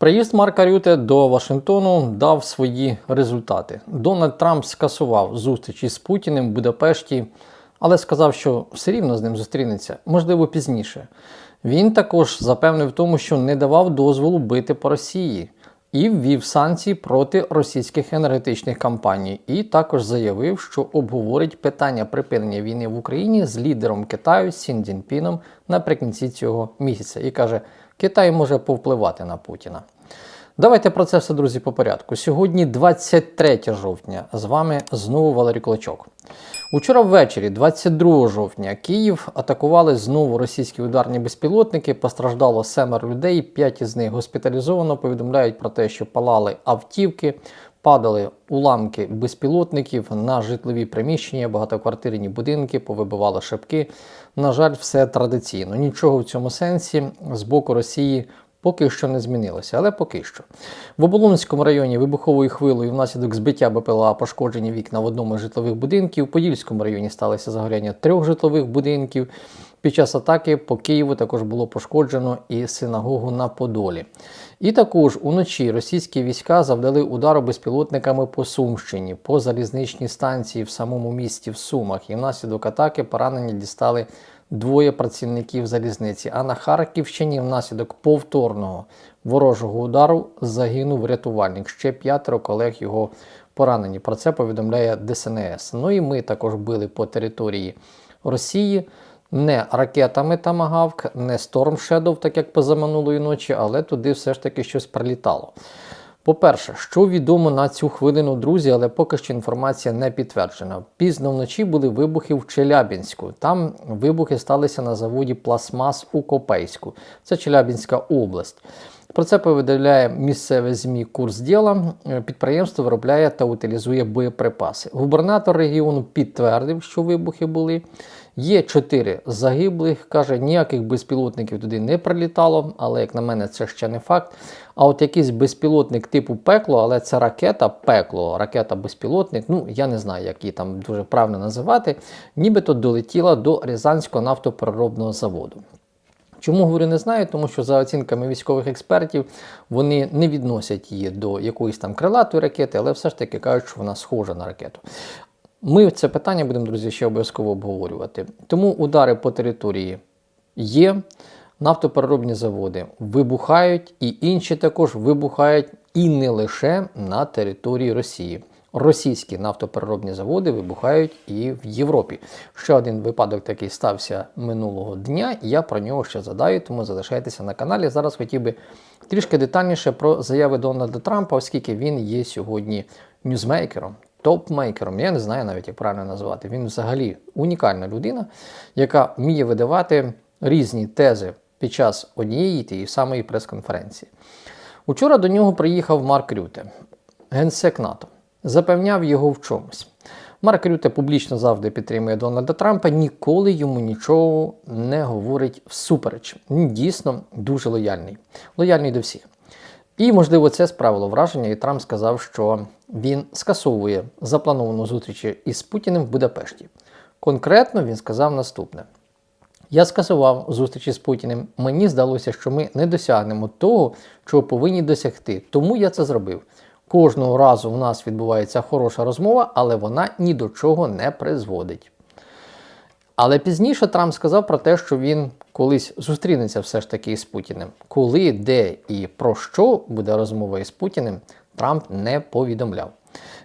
Приїзд Марка Рюте до Вашингтону дав свої результати. Дональд Трамп скасував зустріч із Путіним в Будапешті, але сказав, що все рівно з ним зустрінеться, можливо, пізніше. Він також запевнив в тому, що не давав дозволу бити по Росії і ввів санкції проти російських енергетичних компаній. І також заявив, що обговорить питання припинення війни в Україні з лідером Китаю Сін Цзіньпіном наприкінці цього місяця. І каже, Китай може повпливати на Путіна. Давайте про це все, друзі, по порядку. Сьогодні 23 жовтня. З вами знову Валерій Клочок. Учора ввечері, 22 жовтня, Київ атакували знову російські ударні безпілотники. Постраждало семеро людей, п'ять із них госпіталізовано. Повідомляють про те, що палали автівки, падали уламки безпілотників на житлові приміщення, багатоквартирні будинки, повибивали шибки. На жаль, все традиційно. Нічого в цьому сенсі з боку Росії поки що не змінилося, але поки що. В Оболонському районі вибуховою хвилою внаслідок збиття БПЛА пошкоджені вікна в одному з житлових будинків. В Подільському районі сталося загоряння трьох житлових будинків. Під час атаки по Києву також було пошкоджено і синагогу на Подолі. І також уночі російські війська завдали удару безпілотниками по Сумщині, по залізничній станції в самому місті в Сумах. І внаслідок атаки поранення дістали двоє працівників залізниці. А на Харківщині внаслідок повторного ворожого удару загинув рятувальник. Ще п'ятеро колег його поранені. Про це повідомляє ДСНС. Ну і ми також били по території Росії. Не ракетами Тамагавк, не Storm Shadow, так як позаминулої ночі, але туди все ж таки щось прилітало. По-перше, що відомо на цю хвилину, друзі, але поки що інформація не підтверджена. Пізно вночі були вибухи в Челябінську. Там вибухи сталися на заводі Пластмас у Копейську. Це Челябінська область. Про це повідомляє місцеве ЗМІ курс діла. Підприємство виробляє та утилізує боєприпаси. Губернатор регіону підтвердив, що вибухи були. Є чотири загиблих. Каже, ніяких безпілотників туди не прилітало, але, як на мене, це ще не факт. А от якийсь безпілотник типу пекло, але це ракета пекло, ракета-безпілотник. Ну я не знаю, як її там дуже правильно називати. Нібито долетіла до Рязанського нафтопереробного заводу. Чому говорю не знаю? Тому що за оцінками військових експертів вони не відносять її до якоїсь там крилатої ракети, але все ж таки кажуть, що вона схожа на ракету. Ми це питання будемо, друзі, ще обов'язково обговорювати. Тому удари по території є, нафтопереробні заводи вибухають, і інші також вибухають і не лише на території Росії. Російські нафтопереробні заводи вибухають і в Європі. Ще один випадок такий стався минулого дня, я про нього ще задаю, тому залишайтеся на каналі. Зараз хотів би трішки детальніше про заяви Дональда Трампа, оскільки він є сьогодні ньюзмейкером, топмейкером. Я не знаю навіть, як правильно назвати. Він взагалі унікальна людина, яка вміє видавати різні тези під час однієї тієї самої прес-конференції. Учора до нього приїхав Марк Рюте, генсек НАТО запевняв його в чомусь. Марк Рюте публічно завжди підтримує Дональда Трампа, ніколи йому нічого не говорить всупереч. Він дійсно дуже лояльний, лояльний до всіх. І, можливо, це справило враження, і Трамп сказав, що він скасовує заплановану зустріч із Путіним в Будапешті. Конкретно він сказав наступне: я скасував зустрічі з Путіним. Мені здалося, що ми не досягнемо того, чого повинні досягти. Тому я це зробив. Кожного разу в нас відбувається хороша розмова, але вона ні до чого не призводить. Але пізніше Трамп сказав про те, що він колись зустрінеться все ж таки з Путіним. Коли, де і про що буде розмова із Путіним, Трамп не повідомляв.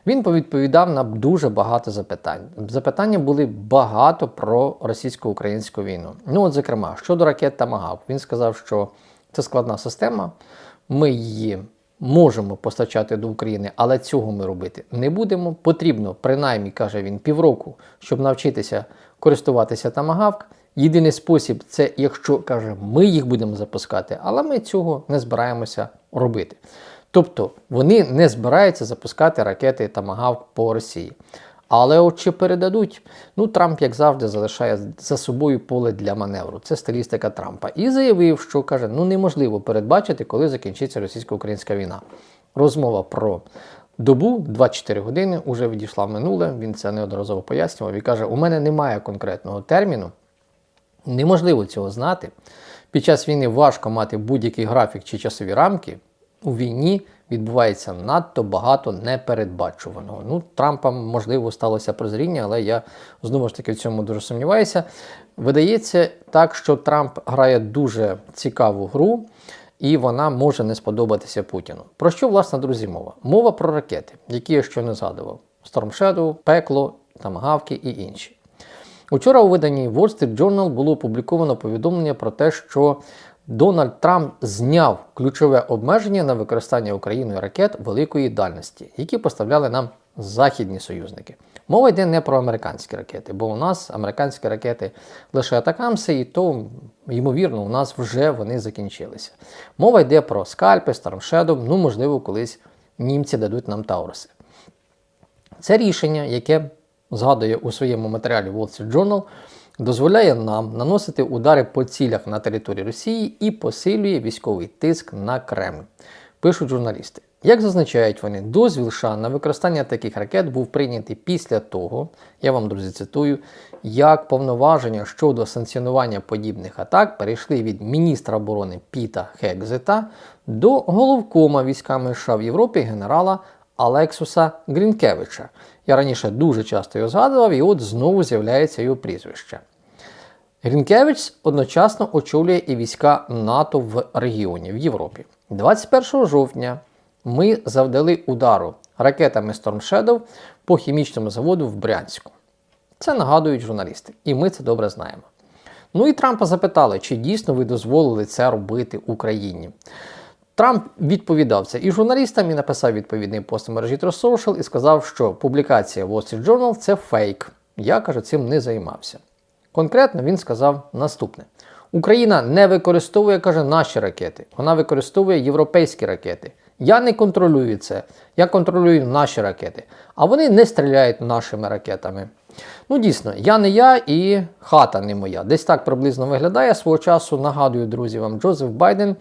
Він повідповідав на дуже багато запитань. Запитання були багато про російсько-українську війну. Ну, от, зокрема, щодо ракет Тамагав, він сказав, що це складна система, ми її можемо постачати до України, але цього ми робити не будемо. Потрібно, принаймні, каже він, півроку, щоб навчитися користуватися Тамагавк. Єдиний спосіб це, якщо каже, ми їх будемо запускати, але ми цього не збираємося робити. Тобто вони не збираються запускати ракети Тамагавк по Росії. Але от чи передадуть, ну Трамп, як завжди, залишає за собою поле для маневру. Це стилістика Трампа. І заявив, що каже, ну неможливо передбачити, коли закінчиться російсько-українська війна. Розмова про добу 24 години вже відійшла в минуле. Він це неодноразово пояснював і каже: у мене немає конкретного терміну. Неможливо цього знати. Під час війни важко мати будь-який графік чи часові рамки. у війні відбувається надто багато непередбачуваного. Ну, Трампа, можливо, сталося прозріння, але я знову ж таки в цьому дуже сумніваюся. Видається так, що Трамп грає дуже цікаву гру. І вона може не сподобатися Путіну. Про що, власне, друзі, мова? Мова про ракети, які я не згадував: Storm Shadow, Пекло, Тамагавки і інші. Учора у виданні Wall Street Journal було опубліковано повідомлення про те, що Дональд Трамп зняв ключове обмеження на використання Україною ракет великої дальності, які поставляли нам західні союзники. Мова йде не про американські ракети, бо у нас американські ракети лише атакамси, і то, ймовірно, у нас вже вони закінчилися. Мова йде про скальпи, Storm ну, можливо, колись німці дадуть нам Тауруси. Це рішення, яке згадує у своєму матеріалі Wall Street Journal, дозволяє нам наносити удари по цілях на території Росії і посилює військовий тиск на Кремль. Пишуть журналісти. Як зазначають вони, дозвіл США на використання таких ракет був прийнятий після того, я вам, друзі, цитую, як повноваження щодо санкціонування подібних атак перейшли від міністра оборони Піта Хекзета до головкома військами США в Європі генерала Алексуса Грінкевича. Я раніше дуже часто його згадував, і от знову з'являється його прізвище. Грінкевич одночасно очолює і війська НАТО в регіоні в Європі. 21 жовтня ми завдали удару ракетами Storm Shadow по хімічному заводу в Брянську. Це нагадують журналісти, і ми це добре знаємо. Ну і Трампа запитали, чи дійсно ви дозволили це робити Україні. Трамп відповідав це і журналістам, і написав відповідний пост в мережі Social і сказав, що публікація Wall Street Journal це фейк. Я каже, цим не займався. Конкретно він сказав наступне: Україна не використовує, каже, наші ракети, вона використовує європейські ракети. Я не контролюю це, я контролюю наші ракети, а вони не стріляють нашими ракетами. Ну, дійсно, я не я і хата не моя. Десь так приблизно виглядає свого часу. Нагадую, друзі, вам Джозеф Байден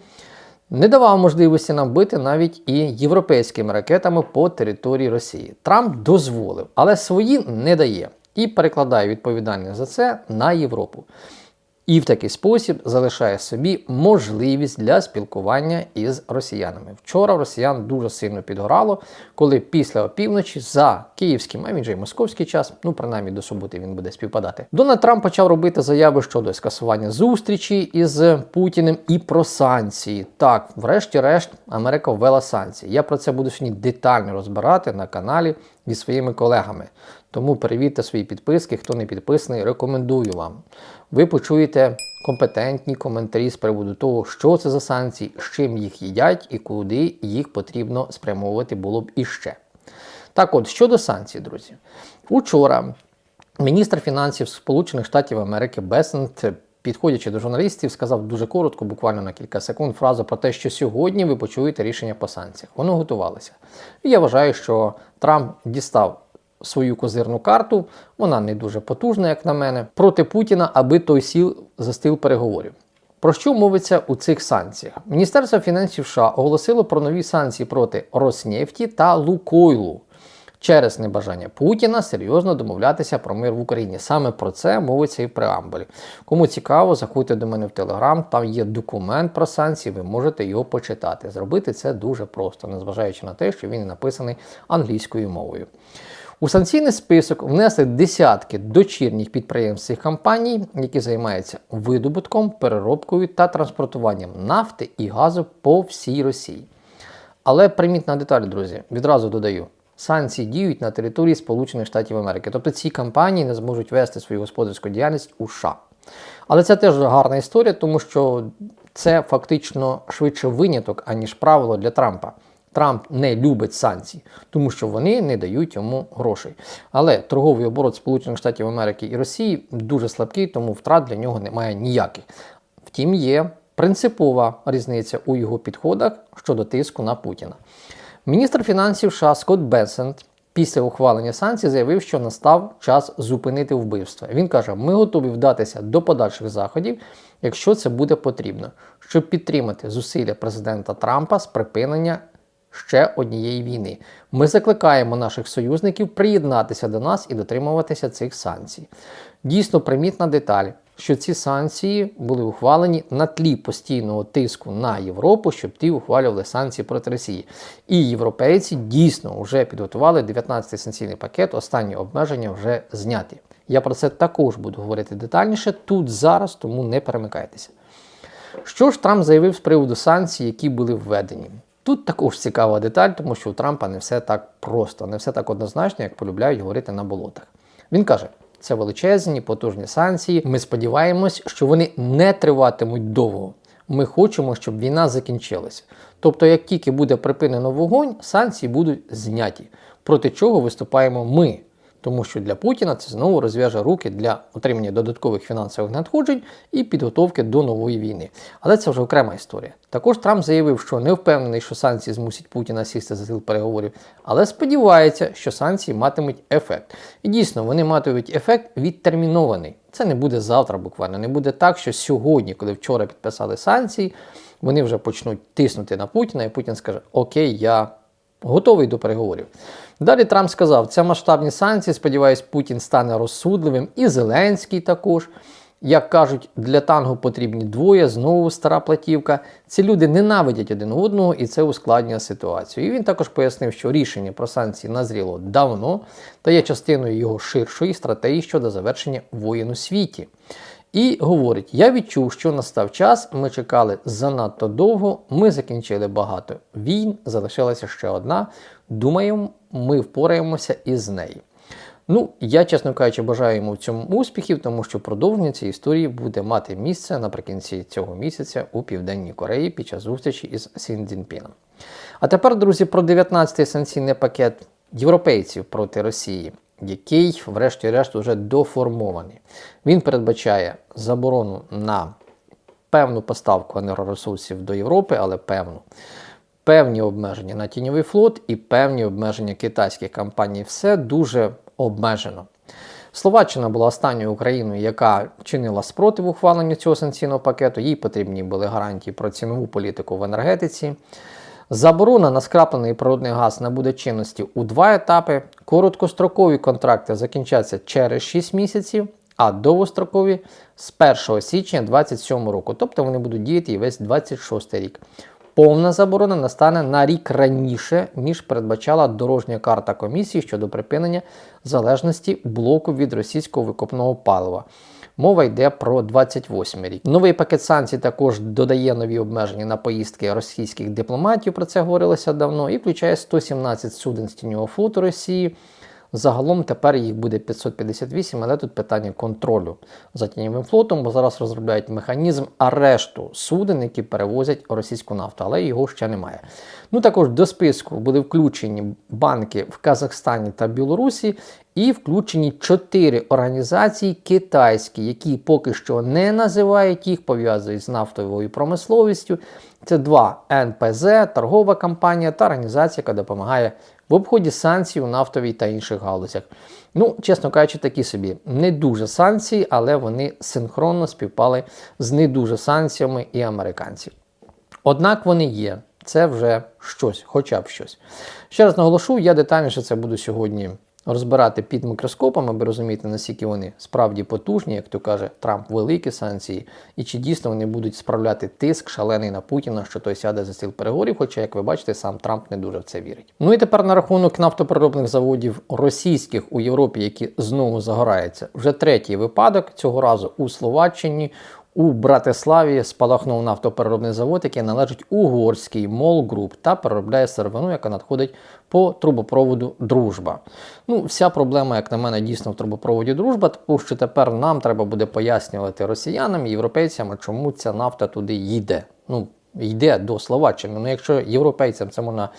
не давав можливості нам бити навіть і європейськими ракетами по території Росії. Трамп дозволив, але свої не дає і перекладає відповідальність за це на Європу. І в такий спосіб залишає собі можливість для спілкування із росіянами. Вчора росіян дуже сильно підгорало, коли після опівночі за київським, а він же й московський час, ну принаймні до суботи він буде співпадати. Дональд Трамп почав робити заяви щодо скасування зустрічі із Путіним і про санкції. Так, врешті-решт, Америка ввела санкції. Я про це буду сьогодні детально розбирати на каналі зі своїми колегами. Тому перевірте свої підписки, хто не підписаний, рекомендую вам. Ви почуєте компетентні коментарі з приводу того, що це за санкції, з чим їх їдять і куди їх потрібно спрямовувати було б іще. Так от, щодо санкцій, друзі, учора міністр фінансів Сполучених Штатів Америки Бесент Підходячи до журналістів, сказав дуже коротко, буквально на кілька секунд, фразу про те, що сьогодні ви почуєте рішення по санкціях. Воно готувалося. І я вважаю, що Трамп дістав свою козирну карту, вона не дуже потужна, як на мене, проти Путіна, аби той сіл за стіл переговорів. Про що мовиться у цих санкціях? Міністерство фінансів США оголосило про нові санкції проти Роснефті та Лукойлу через небажання Путіна серйозно домовлятися про мир в Україні. Саме про це мовиться і в преамбулі. Кому цікаво, заходьте до мене в Телеграм, там є документ про санкції, ви можете його почитати. Зробити це дуже просто, незважаючи на те, що він написаний англійською мовою. У санкційний список внесли десятки дочірніх підприємств цих компаній, які займаються видобутком, переробкою та транспортуванням нафти і газу по всій Росії. Але примітна деталь, друзі, відразу додаю. Санкції діють на території Сполучених Штатів Америки, тобто ці компанії не зможуть вести свою господарську діяльність у США. Але це теж гарна історія, тому що це фактично швидше виняток, аніж правило для Трампа. Трамп не любить санкцій, тому що вони не дають йому грошей. Але торговий оборот Сполучених Штатів Америки і Росії дуже слабкий, тому втрат для нього немає ніяких. Втім, є принципова різниця у його підходах щодо тиску на Путіна. Міністр фінансів США Скотт Бесент після ухвалення санкцій заявив, що настав час зупинити вбивство. Він каже: ми готові вдатися до подальших заходів, якщо це буде потрібно, щоб підтримати зусилля президента Трампа з припинення ще однієї війни. Ми закликаємо наших союзників приєднатися до нас і дотримуватися цих санкцій. Дійсно, примітна деталь. Що ці санкції були ухвалені на тлі постійного тиску на Європу, щоб ті ухвалювали санкції проти Росії. І європейці дійсно вже підготували 19-й санкційний пакет, останні обмеження вже зняті. Я про це також буду говорити детальніше тут зараз, тому не перемикайтеся. Що ж Трамп заявив з приводу санкцій, які були введені? Тут також цікава деталь, тому що у Трампа не все так просто, не все так однозначно, як полюбляють говорити на болотах. Він каже: це величезні, потужні санкції. Ми сподіваємось, що вони не триватимуть довго. Ми хочемо, щоб війна закінчилася. Тобто, як тільки буде припинено вогонь, санкції будуть зняті. Проти чого виступаємо ми? Тому що для Путіна це знову розв'яже руки для отримання додаткових фінансових надходжень і підготовки до нової війни. Але це вже окрема історія. Також Трамп заявив, що не впевнений, що санкції змусять Путіна сісти за стіл переговорів, але сподівається, що санкції матимуть ефект. І дійсно вони матимуть ефект відтермінований. Це не буде завтра, буквально. Не буде так, що сьогодні, коли вчора підписали санкції, вони вже почнуть тиснути на Путіна, і Путін скаже: Окей, я готовий до переговорів. Далі Трамп сказав, це масштабні санкції. Сподіваюсь, Путін стане розсудливим, і Зеленський також. Як кажуть, для тангу потрібні двоє, знову стара платівка. Ці люди ненавидять один одного і це ускладнює ситуацію. І він також пояснив, що рішення про санкції назріло давно та є частиною його ширшої стратегії щодо завершення воєн у світі. І говорить: я відчув, що настав час, ми чекали занадто довго, ми закінчили багато війн, залишилася ще одна. Думаємо, ми впораємося із нею. Ну, я, чесно кажучи, бажаю йому в цьому успіхів, тому що продовження цієї історії буде мати місце наприкінці цього місяця у Південній Кореї під час зустрічі із Сін Цзіньпіном. А тепер, друзі, про 19-й санкційний пакет європейців проти Росії, який, врешті-решт, вже доформований. Він передбачає заборону на певну поставку енергоресурсів до Європи, але певну. Певні обмеження на тіньовий флот і певні обмеження китайських компаній. Все дуже обмежено. Словаччина була останньою Україною, яка чинила спротив ухваленню цього санкційного пакету. Їй потрібні були гарантії про цінову політику в енергетиці. Заборона на скраплений природний газ набуде чинності у два етапи. Короткострокові контракти закінчаться через 6 місяців, а довгострокові з 1 січня 2027 року. Тобто вони будуть діяти і весь 26 рік. Повна заборона настане на рік раніше, ніж передбачала дорожня карта комісії щодо припинення залежності блоку від російського викопного палива. Мова йде про 28 рік. Новий пакет санкцій також додає нові обмеження на поїздки російських дипломатів. Про це говорилося давно, і включає 117 суден з тіньового флоту Росії. Загалом тепер їх буде 558, але тут питання контролю за тіньовим флотом, бо зараз розробляють механізм арешту суден, які перевозять російську нафту, але його ще немає. Ну також до списку були включені банки в Казахстані та Білорусі, і включені чотири організації китайські, які поки що не називають їх, пов'язують з нафтовою промисловістю. Це два НПЗ, торгова компанія та організація, яка допомагає в обході санкцій у нафтовій та інших галузях. Ну, чесно кажучи, такі собі не дуже санкції, але вони синхронно співпали з не дуже санкціями і американців. Однак вони є. Це вже щось, хоча б щось. Ще раз наголошу, я детальніше це буду сьогодні розбирати під мікроскопом, аби розуміти, наскільки вони справді потужні, як то каже Трамп, великі санкції, і чи дійсно вони будуть справляти тиск шалений на Путіна, що той сяде за стіл переговорів. Хоча, як ви бачите, сам Трамп не дуже в це вірить. Ну і тепер на рахунок нафтопереробних заводів російських у Європі, які знову загораються. Вже третій випадок цього разу у Словаччині. У Братиславі спалахнув нафтопереробний завод, який належить угорській Мол Груп та переробляє сировину, яка надходить по трубопроводу Дружба. Ну, вся проблема, як на мене, дійсно в трубопроводі Дружба, тому що тепер нам треба буде пояснювати росіянам і європейцям, чому ця нафта туди їде. Ну, йде до Словаччини. Ну, якщо європейцям це можна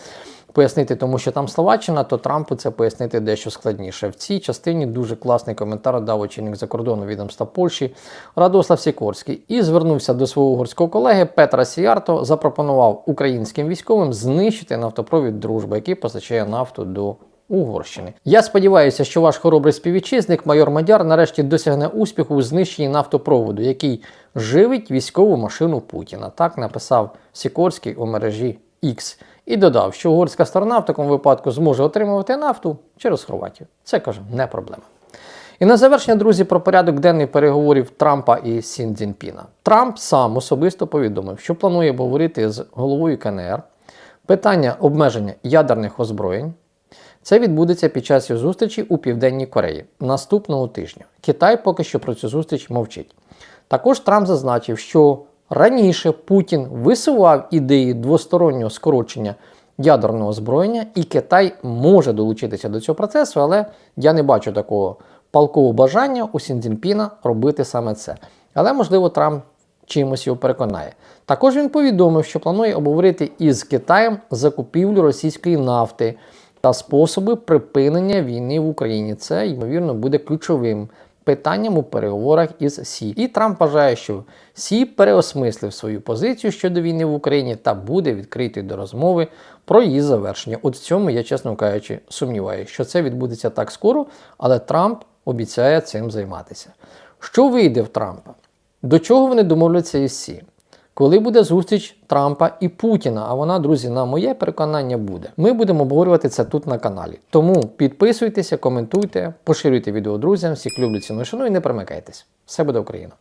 пояснити, тому що там Словаччина, то Трампу це пояснити дещо складніше. В цій частині дуже класний коментар дав очільник закордонного відомства Польщі Радослав Сікорський і звернувся до свого угорського колеги Петра Сіарто, запропонував українським військовим знищити нафтопровід Дружба, який постачає нафту до. Угорщини. Я сподіваюся, що ваш хоробрий співвітчизник, майор Мадяр, нарешті досягне успіху у знищенні нафтопроводу, який живить військову машину Путіна. Так написав Сікорський у мережі X. І додав, що угорська сторона в такому випадку зможе отримувати нафту через Хорватію. Це каже, не проблема. І на завершення, друзі, про порядок денний переговорів Трампа і Сін Цзіньпіна. Трамп сам особисто повідомив, що планує обговорити з головою КНР питання обмеження ядерних озброєнь. Це відбудеться під час зустрічі у Південній Кореї наступного тижня. Китай поки що про цю зустріч мовчить. Також Трамп зазначив, що раніше Путін висував ідеї двостороннього скорочення ядерного озброєння, і Китай може долучитися до цього процесу, але я не бачу такого палкового бажання у Сіндзінпіна робити саме це. Але можливо Трамп чимось його переконає. Також він повідомив, що планує обговорити із Китаєм закупівлю російської нафти та способи припинення війни в Україні. Це, ймовірно, буде ключовим питанням у переговорах із Сі. І Трамп вважає, що Сі переосмислив свою позицію щодо війни в Україні та буде відкритий до розмови про її завершення. От в цьому я, чесно кажучи, сумніваюся, що це відбудеться так скоро, але Трамп обіцяє цим займатися. Що вийде в Трампа? До чого вони домовляться із Сі? Коли буде зустріч Трампа і Путіна, а вона, друзі, на моє переконання буде. Ми будемо обговорювати це тут на каналі. Тому підписуйтеся, коментуйте, поширюйте відео друзям, всіх люблю ціну шану і не примикайтесь. Все буде Україна!